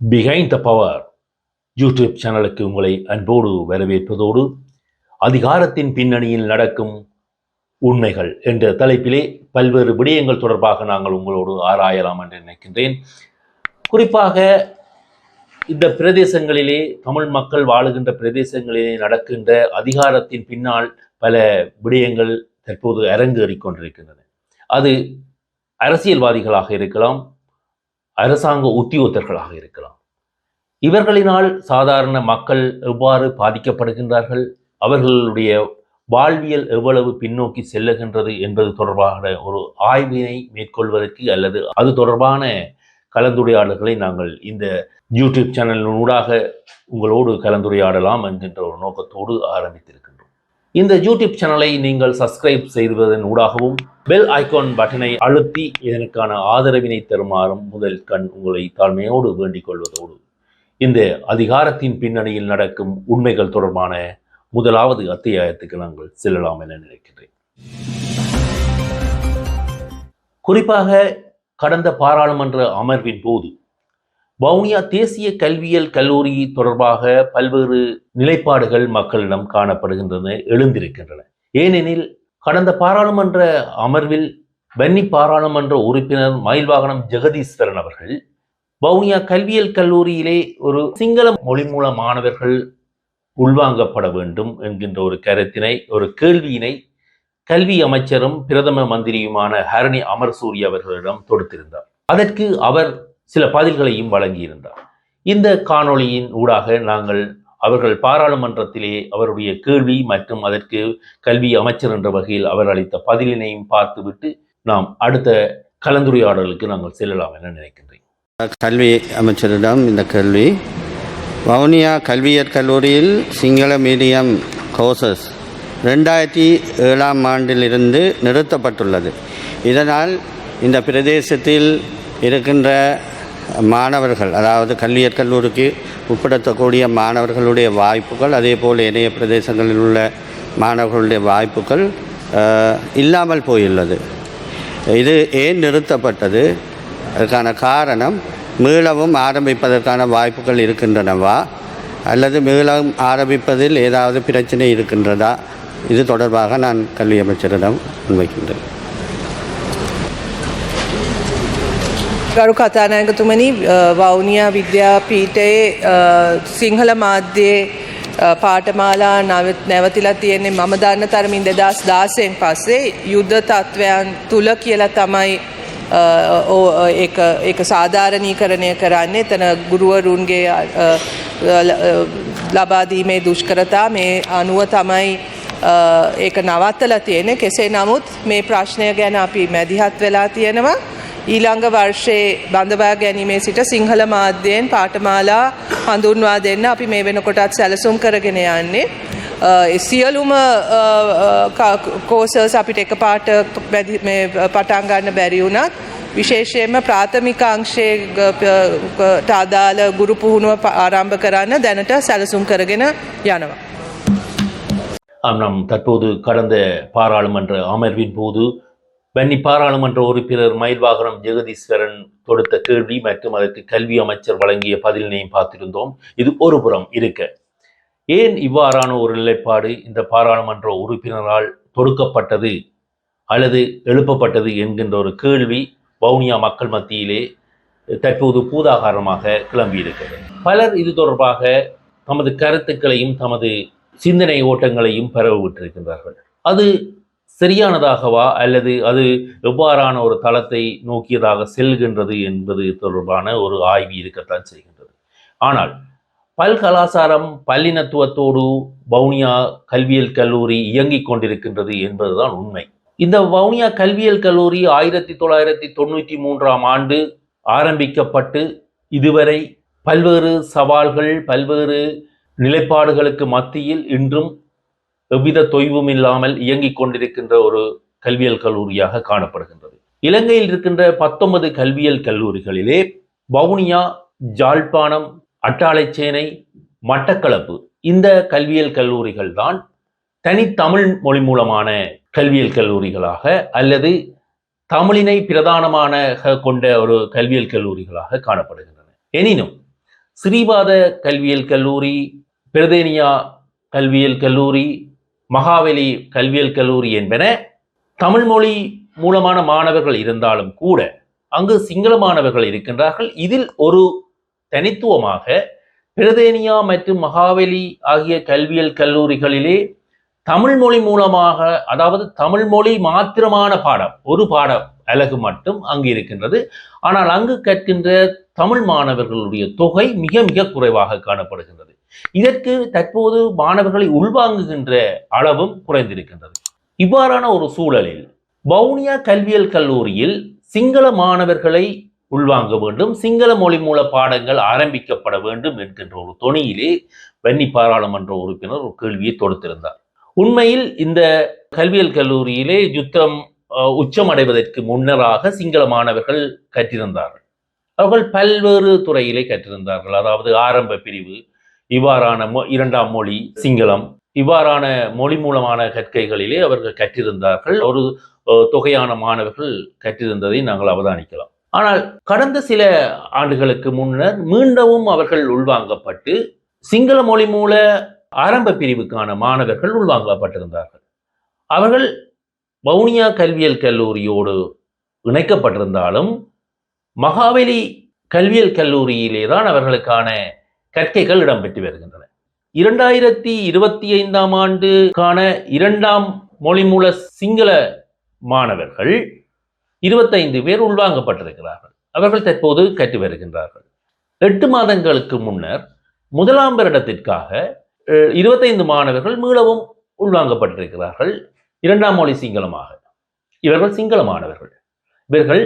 Behind the power YouTube சேனலுக்கு உங்களை அன்போடு வரவேற்பதோடு அதிகாரத்தின் பின்னணியில் நடக்கும் உண்மைகள் என்ற தலைப்பிலே பல்வேறு விடயங்கள் தொடர்பாக நாங்கள் உங்களோடு ஆராயலாம் என்று நினைக்கின்றேன். குறிப்பாக இந்த பிரதேசங்களிலே தமிழ் மக்கள் வாழுகின்ற பிரதேசங்களிலே நடக்கின்ற அதிகாரத்தின் பின்னால் பல விடயங்கள் தற்போது அரங்கேறிக் கொண்டிருக்கின்றன. அது அரசியல்வாதிகளாக இருக்கலாம் அரசாங்க உத்தியோகத்தர்களாக இருக்கலாம். இவர்களினால் சாதாரண மக்கள் எவ்வாறு பாதிக்கப்படுகின்றார்கள்? அவர்களுடைய வாழ்வியல் எவ்வளவு பின்னோக்கி செல்லுகின்றது என்பது தொடர்பான ஒரு ஆய்வினை மேற்கொள்வதற்கு அல்லது அது தொடர்பான கலந்துரையாடல்களை நாங்கள் இந்த யூடியூப் சேனலின் ஊடாக உங்களோடு கலந்துரையாடலாம் என்கின்ற ஒரு நோக்கத்தோடு ஆரம்பித்திருக்கிறோம். இந்த யூடியூப் சேனலை நீங்கள் சப்ஸ்கிரைப் செய்வதன் ஊடாகவும் பெல் ஐகான் பட்டனை அழுத்தி இதற்கான ஆதரவினை தருமாறும் முதல் கண் உங்களை தாழ்மையோடு வேண்டிக் கொள்வதோடு. இந்த அதிகாரத்தின் பின்னணியில் நடக்கும் உண்மைகள் தொடர்பான முதலாவது அத்தியாயத்துக்கு நாங்கள் செல்லலாம் என நினைக்கின்றேன். குறிப்பாக கடந்த பாராளுமன்ற அமர்வின் போது வவுனியா தேசிய கல்வியியல் கல்லூரி தொடர்பாக பல்வேறு நிலைப்பாடுகள் மக்களிடம் காணப்படுகின்றன எழுந்திருக்கின்றன. ஏனெனில் கடந்த பாராளுமன்ற அமர்வில் வன்னி பாராளுமன்ற உறுப்பினர் மயில்வாகனம் ஜெகதீஸ்வரன் அவர்கள் வவுனியா கல்வியியல் கல்லூரியிலே ஒரு சிங்கள மொழி மூல மாணவர்கள் உள்வாங்கப்பட வேண்டும் என்கின்ற ஒரு கருத்தினை ஒரு கேள்வியினை கல்வி அமைச்சரும் பிரதம மந்திரியுமான ஹரணி அமர்சூரி அவர்களிடம் தொடுத்திருந்தார். அதற்கு அவர் சில பதில்களையும் வழங்கியிருந்தார். இந்த காணொளியின் ஊடாக நாங்கள் அவர்கள் பாராளுமன்றத்திலே அவருடைய கேள்வி மற்றும் அதற்கு கல்வி அமைச்சர் என்ற வகையில் அவர் அளித்த பதிலினையும் பார்த்துவிட்டு நாம் அடுத்த கலந்துரையாடலுக்கு நாங்கள் செல்லலாம் என நினைக்கின்றேன். கல்வி அமைச்சரிடம் இந்த கேள்வி. வவுனியா கல்வியற் கல்லூரியில் சிங்கள மீடியம் கோர்சஸ் ரெண்டாயிரத்தி ஏழாம் ஆண்டிலிருந்து நிறுத்தப்பட்டுள்ளது. இதனால் இந்த பிரதேசத்தில் இருக்கின்ற மாணவர்கள் அதாவது கல்வியற் கல்லூரிக்கு உட்படுத்தக்கூடிய மாணவர்களுடைய வாய்ப்புகள் அதே போல் இணைய பிரதேசங்களில் உள்ள மாணவர்களுடைய வாய்ப்புகள் இல்லாமல் போயுள்ளது. இது ஏன் நிறுத்தப்பட்டது? அதுக்கான காரணம் மீளவும் ஆரம்பிப்பதற்கான வாய்ப்புகள் இருக்கின்றனவா? அல்லது மீளவும் ஆரம்பிப்பதில் ஏதாவது பிரச்சனை இருக்கின்றதா? இது தொடர்பாக நான் கல்வி அமைச்சரிடம் முன்வைக்கின்றேன். ගරු කතානායකතුමනි අ, වවුනියා විද්‍යාපීටයේ අ, සිංහල මාධ්‍යයේ අ, පාඨමාලා නව- නැවතිලා තියෙන්නේ මම දන්න තරමින් දෙදස් දාසයෙන් පස්සේ යුද්ධ තත්ත්වයන් තුළ කියලා තමයි අ, ඕ- අ, ඒක- ඒක සාධාරණීකරණය කරන්නේ. එතන ගුරුවරුන්ගේ අ, අ, ල- අ, ලබාදීමේ දුෂ්කරතා මේ අනුව තමයි අ, ඒක නවත්තලා තියෙන කෙසේ නමුත් මේ ප්‍රශ්නය ගැන අපි මැදිහත් වෙලා තියෙනවා. ඊළඟ වර්ෂයේ බඳවා ගැනීමේ සිට සිංහල මාධ්‍යයෙන් පාඨමාලා හඳුන්වා දෙන්න අපි මේ වෙනකොටත් සැලසුම් කරගෙන යන්නේ. අ, ඒ සියලුම කෝසර්ස් අපිට එක පාට පටන් ගන්න බැරි වුණත් විශේෂයෙන්ම ප්‍රාථමික අංශයේ ටාදාල ගුරු පුහුණුව ප- ආරම්භ කරන්න දැනට සැලසුම් කරගෙන යනවා. ஆம் நாம் தற்போது கடந்த பாராளுமன்ற அமர்வின் போது வன்னி பாராளுமன்ற உறுப்பினர் மயில்வாகனம் ஜெகதீஸ்வரன் தொடுத்த கேள்வி மற்றும் அதற்கு கல்வி அமைச்சர் வழங்கிய பதிலினையும் பார்த்திருந்தோம். இது ஒரு புறம் இருக்க. ஏன் இவ்வாறான ஒரு நிலைப்பாடு இந்த பாராளுமன்ற உறுப்பினரால் தொடுக்கப்பட்டது அல்லது எழுப்பப்பட்டது என்கின்ற ஒரு கேள்வி வவுனியா மக்கள் மத்தியிலே தற்போது பூதாகாரமாக கிளம்பியிருக்கிறது. பலர் இது தொடர்பாக தமது கருத்துக்களையும் தமது சிந்தனை ஓட்டங்களையும் பரவவிட்டிருக்கின்றார்கள் அது சரியானதாகவா? அல்லது அது எவ்வாறான ஒரு தளத்தை நோக்கியதாக செல்கின்றது என்பது தொடர்பான ஒரு ஆய்வு இருக்கத்தான் செய்கின்றது. ஆனால் பல் கலாச்சாரம் பல்லினத்துவத்தோடு வவுனியா கல்வியியல் கல்லூரி இயங்கிக் கொண்டிருக்கின்றது என்பதுதான் உண்மை. இந்த வவுனியா கல்வியியல் கல்லூரி ஆயிரத்தி தொள்ளாயிரத்தி தொண்ணூற்றி மூன்றாம் ஆண்டு ஆரம்பிக்கப்பட்டு இதுவரை பல்வேறு சவால்கள் பல்வேறு நிலைப்பாடுகளுக்கு மத்தியில் இன்றும் எவ்வித தொய்வும் இல்லாமல் இயங்கிக் கொண்டிருக்கின்ற ஒரு கல்வியல் கல்லூரியாக காணப்படுகின்றது. இலங்கையில் இருக்கின்ற பத்தொன்பது கல்வியியல் கல்லூரிகளிலே வவுனியா ஜாழ்ப்பாணம் அட்டாளைச்சேனை மட்டக்களப்பு இந்த கல்வியியல் கல்லூரிகள் தான் தனித்தமிழ் மொழி மூலமான கல்வியல் கல்லூரிகளாக அல்லது தமிழினை பிரதானமான கொண்ட ஒரு கல்வியல் கல்லூரிகளாக காணப்படுகின்றன. எனினும் ஸ்ரீபாத கல்வியியல் கல்லூரி பிரதேனியா கல்வியல் கல்லூரி மகாவெளி கல்வியல் கல்லூரி என்பன தமிழ் மொழி மூலமான மாணவர்கள் இருந்தாலும் கூட அங்கு சிங்கள மாணவர்கள் இருக்கின்றார்கள். இதில் ஒரு தனித்துவமாக பிரதேனியா மற்றும் மகாவெளி ஆகிய கல்வியல் கல்லூரிகளிலே தமிழ் மொழி மூலமாக அதாவது தமிழ் மொழி மாத்திரமான பாடம் ஒரு பாடம் அழகு மட்டும் அங்கு இருக்கின்றது. ஆனால் அங்கு கற்கின்ற தமிழ் மாணவர்களுடைய தொகை மிக மிக குறைவாக காணப்படுகின்றது. இதற்கு தற்போது மாணவர்களை உள்வாங்குகின்ற அளவும் குறைந்திருக்கின்றது. இவ்வாறான ஒரு சூழலில் வவுனியா கல்வியல் கல்லூரியில் சிங்கள மாணவர்களை உள்வாங்க வேண்டும் சிங்கள மொழி மூல பாடங்கள் ஆரம்பிக்கப்பட வேண்டும் என்கின்ற ஒரு தொனியிலே வன்னி பாராளுமன்ற உறுப்பினர் ஒரு கேள்வியை தொடுத்திருந்தார். உண்மையில் இந்த கல்வியல் கல்லூரியிலே யுத்தம் உச்சம் அடைவதற்கு முன்னராக சிங்கள மாணவர்கள் கற்றிருந்தார்கள். அவர்கள் பல்வேறு துறையிலே கற்றிருந்தார்கள். அதாவது ஆரம்ப பிரிவு இவ்வாறான மொ- இரண்டாம் மொழி சிங்களம் இவ்வாறான மொழி மூலமான கற்கைகளிலே அவர்கள் கற்றிருந்தார்கள். ஒரு தொகையான மாணவர்கள் கற்றிருந்ததை நாங்கள் அவதானிக்கலாம். ஆனால் கடந்த சில ஆண்டுகளுக்கு முன்னர் மீண்டவும் அவர்கள் உள்வாங்கப்பட்டு சிங்கள மொழி மூல ஆரம்ப பிரிவுக்கான மாணவர்கள் உள்வாங்கப்பட்டிருந்தார்கள். அவர்கள் வவுனியா கல்வியல் கல்லூரியோடு இணைக்கப்பட்டிருந்தாலும் மகாவலி கல்வியல் கல்லூரியிலே தான் அவர்களுக்கான கற்கைகள் இடம்பெற்று வருகின்றன. இரண்டாயிரத்தி இருபத்தி ஐந்தாம் ஆண்டுக்கான இரண்டாம் மொழி மூல சிங்கள மாணவர்கள் இருபத்தைந்து பேர் உள்வாங்கப்பட்டிருக்கிறார்கள். அவர்கள் தற்போது கற்று வருகின்றார்கள். எட்டு மாதங்களுக்கு முன்னர் முதலாம் வருடத்திற்காக இருபத்தைந்து மாணவர்கள் மீளவும் உள்வாங்கப்பட்டிருக்கிறார்கள். இரண்டாம் மொழி சிங்களமாக. இவர்கள் சிங்கள மாணவர்கள். இவர்கள்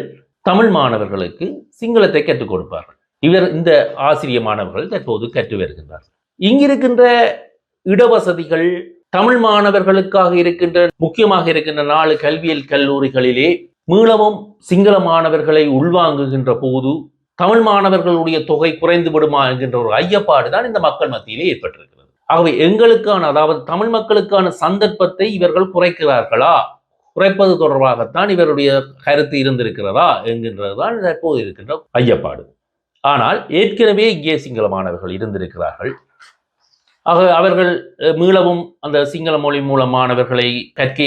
தமிழ் மாணவர்களுக்கு சிங்களத்தை கற்றுக் கொடுப்பார்கள். இவர் இந்த ஆசிரிய மாணவர்கள் தற்போது கற்று வருகின்றார்கள். இங்கிருக்கின்ற இடவசதிகள் தமிழ் மாணவர்களுக்காக இருக்கின்ற முக்கியமாக இருக்கின்ற நாலு கல்வியியல் கல்லூரிகளிலே மீளவும் சிங்கள மாணவர்களை உள்வாங்குகின்ற போது தமிழ் மாணவர்களுடைய தொகை குறைந்து விடுமா என்கின்ற ஒரு ஐயப்பாடு தான் இந்த மக்கள் மத்தியிலே ஏற்பட்டிருக்கிறது. ஆகவே எங்களுக்கான அதாவது தமிழ் மக்களுக்கான சந்தர்ப்பத்தை இவர்கள் குறைக்கிறார்களா? குறைப்பது தொடர்பாகத்தான் இவருடைய கருத்து இருந்திருக்கிறதா என்கின்றதுதான் தற்போது இருக்கின்ற ஐயப்பாடு. ஆனால் ஏற்கனவே இங்கே சிங்கள மாணவர்கள் இருந்திருக்கிறார்கள். ஆக அவர்கள் மீளவும் அந்த சிங்கள மொழி மூலமானவர்களை கற்க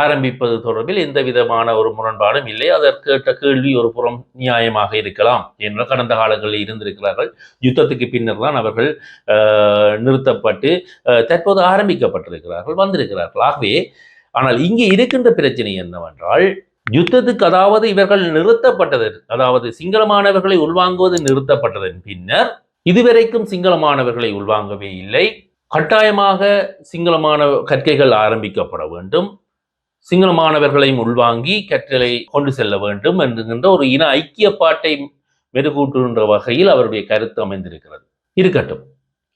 ஆரம்பிப்பது தொடர்பில் எந்த விதமான ஒரு முரண்பாடும் இல்லை. அதற்கேற்ற கேள்வி ஒரு புறம் நியாயமாக இருக்கலாம் என்ற கடந்த காலங்களில் இருந்திருக்கிறார்கள். யுத்தத்துக்கு பின்னர் தான் அவர்கள் நிறுத்தப்பட்டு தற்போது ஆரம்பிக்கப்பட்டிருக்கிறார்கள் வந்திருக்கிறார்கள். ஆகவே ஆனால் இங்கே இருக்கின்ற பிரச்சனை என்னவென்றால் யுத்தத்துக்கு அதாவது இவர்கள் நிறுத்தப்பட்டது அதாவது சிங்கள மாணவர்களை உள்வாங்குவது நிறுத்தப்பட்டதன் பின்னர் இதுவரைக்கும் சிங்கள மாணவர்களை உள்வாங்கவே இல்லை. கட்டாயமாக சிங்கள மாணவ கற்கைகள் ஆரம்பிக்கப்பட வேண்டும். சிங்கள மாணவர்களையும் உள்வாங்கி கற்றலை கொண்டு செல்ல வேண்டும் என்கின்ற ஒரு இன ஐக்கியப்பாட்டை மெருகூட்டுகின்ற வகையில் அவருடைய கருத்து அமைந்திருக்கிறது. இருக்கட்டும்.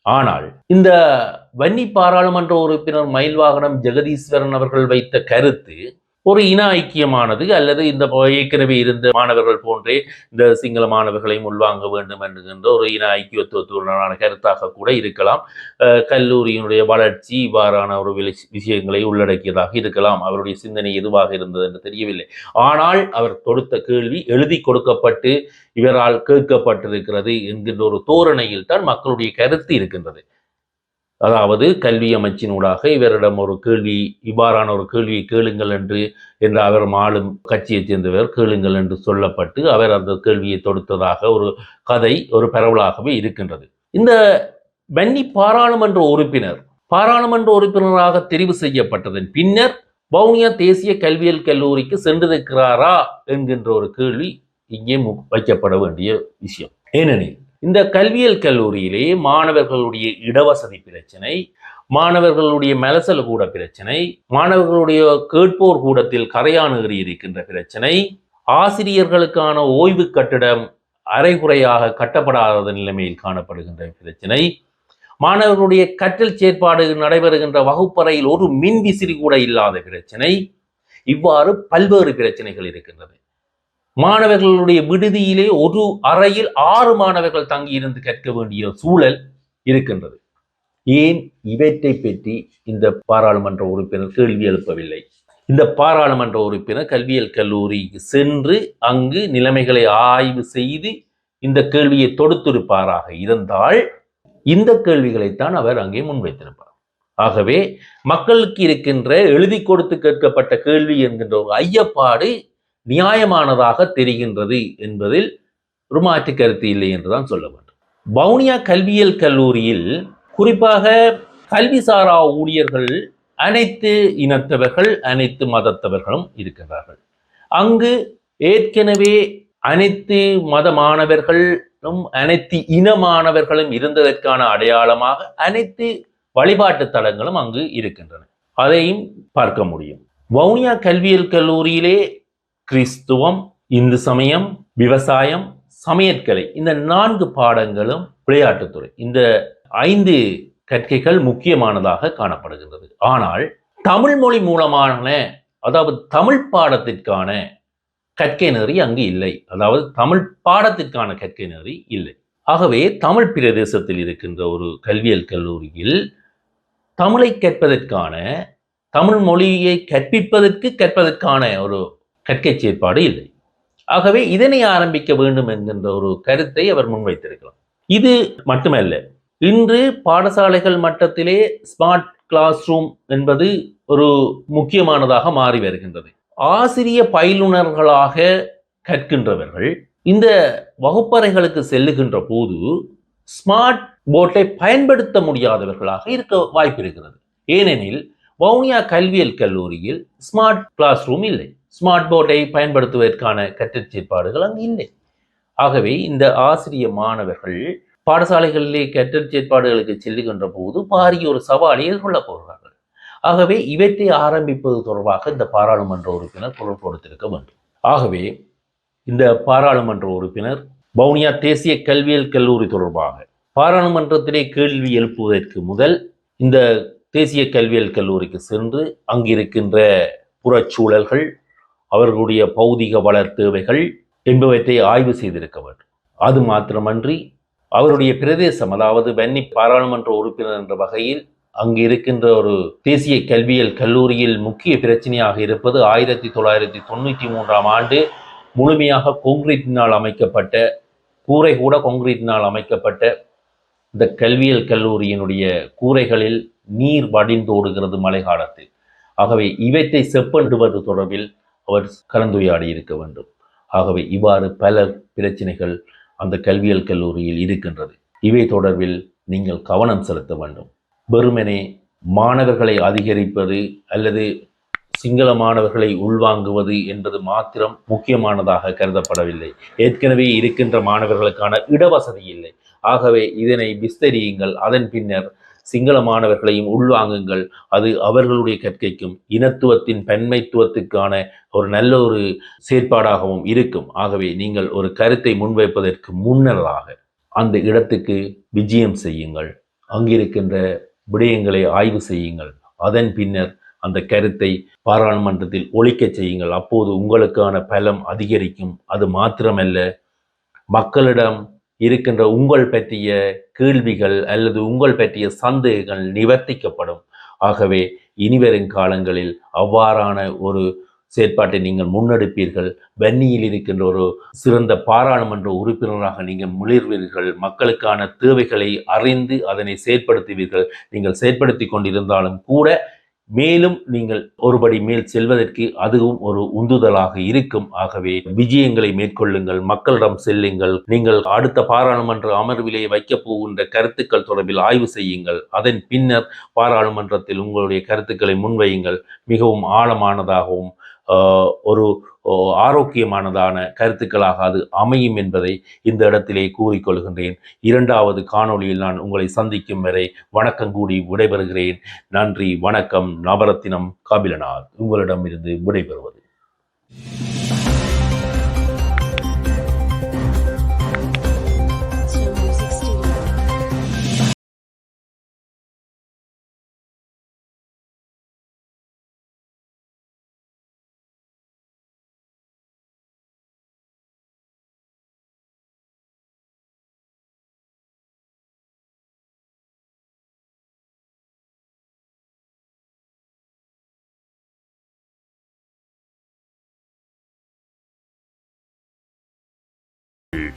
ஆனால் இந்த வன்னி பாராளுமன்ற உறுப்பினர் மயில்வாகனம் ஜெகதீஸ்வரன் அவர்கள் வைத்த கருத்து ஒரு இன ஐக்கியமானது அல்லது இந்த ஏற்கனவே இருந்த மாணவர்கள் போன்றே இந்த சிங்கள மாணவர்களையும் உள்வாங்க வேண்டும் என்கின்ற ஒரு இன ஐக்கியத்துவத்துடனான கருத்தாக கூட இருக்கலாம். கல்லூரியினுடைய வளர்ச்சி இவ்வாறான ஒரு விஷயங்களை உள்ளடக்கியதாக இருக்கலாம். அவருடைய சிந்தனை எதுவாக இருந்தது என்று தெரியவில்லை. ஆனால் அவர் தொடுத்த கேள்வி எழுதி கொடுக்கப்பட்டு இவரால் கேட்கப்பட்டிருக்கிறது என்கின்ற ஒரு தோரணையில் தான் மக்களுடைய கருத்து இருக்கின்றது. அதாவது கல்வி அமைச்சினூடாக இவரிடம் ஒரு கேள்வி இவ்வாறான ஒரு கேள்வியை கேளுங்கள் என்று என்று அவர் ஆளும் கட்சியைச் சேர்ந்தவர் கேளுங்கள் என்று சொல்லப்பட்டு அவர் அந்த கேள்வியை தொடுத்ததாக ஒரு கதை ஒரு பரவலாகவே இருக்கின்றது. இந்த வன்னி பாராளுமன்ற உறுப்பினர் பாராளுமன்ற உறுப்பினராக தெரிவு செய்யப்பட்டதன் பின்னர் வவுனியா தேசிய கல்வியியல் கல்லூரிக்கு சென்றிருக்கிறாரா என்கின்ற ஒரு கேள்வி இங்கே வைக்கப்பட வேண்டிய விஷயம். ஏனெனில் இந்த கல்வியியல் கல்லூரியிலே மாணவர்களுடைய இடவசதி பிரச்சனை மாணவர்களுடைய மலசல் கூட பிரச்சனை மாணவர்களுடைய கேட்போர் கூடத்தில் கரையாணுகிறி இருக்கின்ற பிரச்சனை ஆசிரியர்களுக்கான ஓய்வு கட்டிடம் அரைகுறையாக கட்டப்படாத நிலைமையில் காணப்படுகின்ற பிரச்சனை மாணவர்களுடைய கற்றல் செயற்பாடு நடைபெறுகின்ற வகுப்பறையில் ஒரு மின் விசிறி கூட இல்லாத பிரச்சனை இவ்வாறு பல்வேறு பிரச்சனைகள் இருக்கின்றது மாணவர்களுடைய விடுதியிலே ஒரு அறையில் ஆறு மாணவர்கள் தங்கியிருந்து கற்க வேண்டிய சூழல் இருக்கின்றது. ஏன் இவற்றை பற்றி இந்த பாராளுமன்ற உறுப்பினர் கேள்வி எழுப்பவில்லை? இந்த பாராளுமன்ற உறுப்பினர் கல்வியியல் கல்லூரிக்கு சென்று அங்கு நிலைமைகளை ஆய்வு செய்து இந்த கேள்வியை தொடுத்திருப்பாராக இருந்தால் இந்த கேள்விகளைத்தான் அவர் அங்கே முன்வைத்திருப்பார். ஆகவே மக்களுக்கு இருக்கின்ற எழுதி கொடுத்து கேட்கப்பட்ட கேள்வி என்கின்ற ஒரு ஐயப்பாடு நியாயமானதாக தெரிகின்றது என்பதில் ஒரு மாற்று கருத்து இல்லை என்றுதான் சொல்ல வேண்டும். வவுனியா கல்வியியல் கல்லூரியில் குறிப்பாக கல்விசாரா ஊழியர்கள் அனைத்து இனத்தவர்கள் அனைத்து மதத்தவர்களும் இருக்கின்றார்கள் அங்கு ஏற்கனவே அனைத்து மத மாணவர்களும் அனைத்து இன மாணவர்களும் இருந்ததற்கான அடையாளமாக அனைத்து வழிபாட்டு தலங்களும் அங்கு இருக்கின்றன. அதையும் பார்க்க முடியும். வவுனியா கல்வியியல் கல்லூரியிலே கிறிஸ்துவம் இந்து சமயம் விவசாயம் சமையற்கலை இந்த நான்கு பாடங்களும் விளையாட்டுத்துறை. இந்த ஐந்து கற்கைகள் முக்கியமானதாக காணப்படுகின்றது. ஆனால் தமிழ் மொழி மூலமான அதாவது தமிழ் பாடத்திற்கான கற்கை நெறி அங்கு இல்லை. அதாவது தமிழ் பாடத்திற்கான கற்கை நெறி இல்லை. ஆகவே தமிழ் பிரதேசத்தில் இருக்கின்ற ஒரு கல்வியல் கல்லூரியில் தமிழை கற்பதற்கான தமிழ் மொழியை கற்பிப்பதற்கு கற்பதற்கான ஒரு கற்கை செயற்பாடு இல்லை. ஆகவே இதனை ஆரம்பிக்க வேண்டும் என்கின்ற ஒரு கருத்தை அவர் முன்வைத்திருக்கலாம் இது மட்டுமல்ல இன்று பாடசாலைகள் மட்டத்திலே ஸ்மார்ட் கிளாஸ் ரூம் என்பது ஒரு முக்கியமானதாக மாறி வருகின்றது. ஆசிரிய பயிலுனர்களாக கற்கின்றவர்கள் இந்த வகுப்பறைகளுக்கு செல்லுகின்ற போது ஸ்மார்ட் போர்ட்டை பயன்படுத்த முடியாதவர்களாக இருக்க வாய்ப்பு இருக்கிறது ஏனெனில் வவுனியா கல்வியல் கல்லூரியில் ஸ்மார்ட் கிளாஸ் ரூம் இல்லை. ஸ்மார்ட் போர்டை பயன்படுத்துவதற்கான கற்றற்சேற்பாடுகள் அங்கு இல்லை. ஆகவே இந்த ஆசிரிய மாணவர்கள் பாடசாலைகளிலே கற்றற்சேற்பாடுகளுக்கு செல்லுகின்ற போது பாரிய ஒரு சவாலை எதிர்கொள்ளப் போகிறார்கள். ஆகவே இவற்றை ஆரம்பிப்பது தொடர்பாக இந்த பாராளுமன்ற உறுப்பினர் குரல் கொடுத்திருக்க வேண்டும். ஆகவே இந்த பாராளுமன்ற உறுப்பினர் வவுனியா தேசிய கல்வியியல் கல்லூரி தொடர்பாக பாராளுமன்றத்திலே கேள்வி எழுப்புவதற்கு முதல் இந்த தேசிய கல்வியியல் கல்லூரிக்கு சென்று அங்கிருக்கின்ற புறச்சூழல்கள் அவர்களுடைய பௌதிக வளர் தேவைகள் என்பவற்றை ஆய்வு செய்திருக்க வேண்டும். அது மாத்திரமன்றி அவருடைய பிரதேசம் அதாவது வன்னி பாராளுமன்ற உறுப்பினர் என்ற வகையில் அங்கு இருக்கின்ற ஒரு தேசிய கல்வியியல் கல்லூரியில் முக்கிய பிரச்சனையாக இருப்பது ஆயிரத்தி தொள்ளாயிரத்தி தொண்ணூற்றி மூன்றாம் ஆண்டு முழுமையாக கொங்கிரீட்டினால் அமைக்கப்பட்ட கூரை கூட கொங்கிரீட்டினால் அமைக்கப்பட்ட இந்த கல்வியியல் கல்லூரியினுடைய கூரைகளில் நீர் வடிந்தோடுகிறது மழை காலத்தில் ஆகவே இவற்றை செப்பண்டுவது தொடர்பில் அவர் கலந்துரையாடி இருக்க வேண்டும். ஆகவே இவ்வாறு பல பிரச்சனைகள் அந்த கல்வியியல் கல்லூரியில் இருக்கின்றது. இவை தொடர்பில் நீங்கள் கவனம் செலுத்த வேண்டும். வெறுமனே மாணவர்களை அதிகரிப்பது அல்லது சிங்கள மாணவர்களை உள்வாங்குவது என்பது மாத்திரம் முக்கியமானதாக கருதப்படவில்லை. ஏற்கனவே இருக்கின்ற மாணவர்களுக்கான இடவசதி இல்லை. ஆகவே இதனை விஸ்தரியுங்கள். அதன் பின்னர் சிங்கள மாணவர்களையும் உள்வாங்குங்கள். அது அவர்களுடைய கற்கைக்கும் இனத்துவத்தின் பன்மைத்துவத்துக்கான ஒரு நல்ல ஒரு செயற்பாடாகவும் இருக்கும். ஆகவே நீங்கள் ஒரு கருத்தை முன்வைப்பதற்கு முன்னதாக அந்த இடத்துக்கு விஜயம் செய்யுங்கள். அங்கிருக்கின்ற விடயங்களை ஆய்வு செய்யுங்கள். அதன் பின்னர் அந்த கருத்தை பாராளுமன்றத்தில் ஒழிக்கச் செய்யுங்கள். அப்போது உங்களுக்கான பலம் அதிகரிக்கும். அது மாத்திரமல்ல மக்களிடம் இருக்கின்ற உங்கள் பற்றிய கேள்விகள் அல்லது உங்கள் பற்றிய சந்தேகங்கள் நிவர்த்திக்கப்படும். ஆகவே இனிவரும் காலங்களில் அவ்வாறான ஒரு செயற்பாட்டை நீங்கள் முன்னெடுப்பீர்கள். வன்னியில் இருக்கின்ற ஒரு சிறந்த பாராளுமன்ற உறுப்பினராக நீங்கள் முளிர்வீர்கள் மக்களுக்கான தேவைகளை அறிந்து அதனை செயற்படுத்துவீர்கள். நீங்கள் செயற்படுத்தி கொண்டிருந்தாலும் கூட மேலும் நீங்கள் ஒருபடி மேல் செல்வதற்கு அதுவும் ஒரு உந்துதலாக இருக்கும். ஆகவே விஜயங்களை மேற்கொள்ளுங்கள் மக்களிடம் செல்லுங்கள். நீங்கள் அடுத்த பாராளுமன்ற அமர்விலே வைக்கப் போகின்ற கருத்துக்கள் தொடர்பில் ஆய்வு செய்யுங்கள். அதன் பின்னர் பாராளுமன்றத்தில் உங்களுடைய கருத்துக்களை முன்வையுங்கள். மிகவும் ஆழமானதாகவும் ஒரு ஓ, ஆரோக்கியமானதான கருத்துக்களாக அது அமையும் என்பதை இந்த இடத்திலே கூறிக்கொள்கின்றேன். இரண்டாவது காணொளியில் நான் உங்களை சந்திக்கும் வரை வணக்கம் கூடி விடைபெறுகிறேன். நன்றி வணக்கம் நவரத்தினம் கபிலநாத். உங்களிடமிருந்து விடைபெறுவது. Hey.